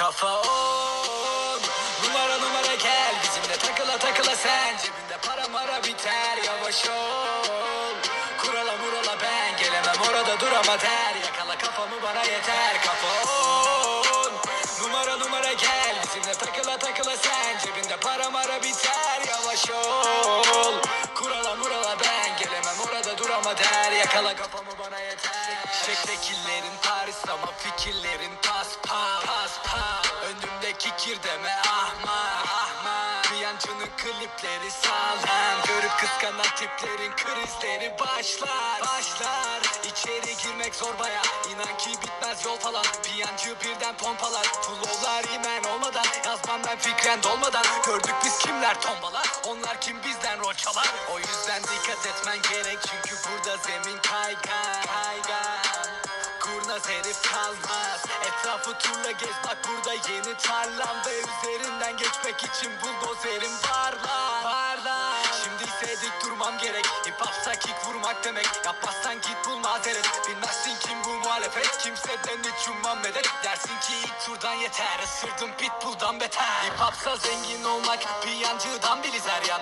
Kafa on. Numara numara gel Bizimle takıla takıla sen. Cebinde para mara biter Yavaş ol. Kurala murala ben Gelemem orada dur ama der. Yakala kafamı bana yeter Kafa on. Numara numara gel Bizimle takıla takıla sen. Cebinde para mara biter Yavaş ol. Kurala murala ben Gelemem orada dur ama der. Yakala kafamı bana yeter. Şektekillerin Paris Önümdeki kir deme ahmak ahmak Yancının klipleri sağlam. Görüp kıskanan tiplerin krizleri başlar Başlar. İçeri girmek zor baya İnan ki bitmez yol falan. Piyancı birden pompalar. Flowlar imen olmadan. Yazmam ben fikren dolmadan. Gördük biz kimler tombala Onlar kim bizden rol O yüzden dikkat etmen gerek. Çünkü burada zemin kaygan Kaygan. Kurnaz herif kalmaz Etrafı turla gez. Bak burada yeni tarlam Ve üzerinden geçmek için buldozerim Var lan. Şimdi ise dik durmam gerek. Hip hopsa kick vurmak demek. Yapmazsan git bul mazeret. Bilmezsin kim bu muhalefet. Kimseden hiç ummam medet. Dersin ki ilk turdan yeter. Isırdım pitbull'dan beter. Hip hopsa zengin olmak Bir yancıdan biriz her yan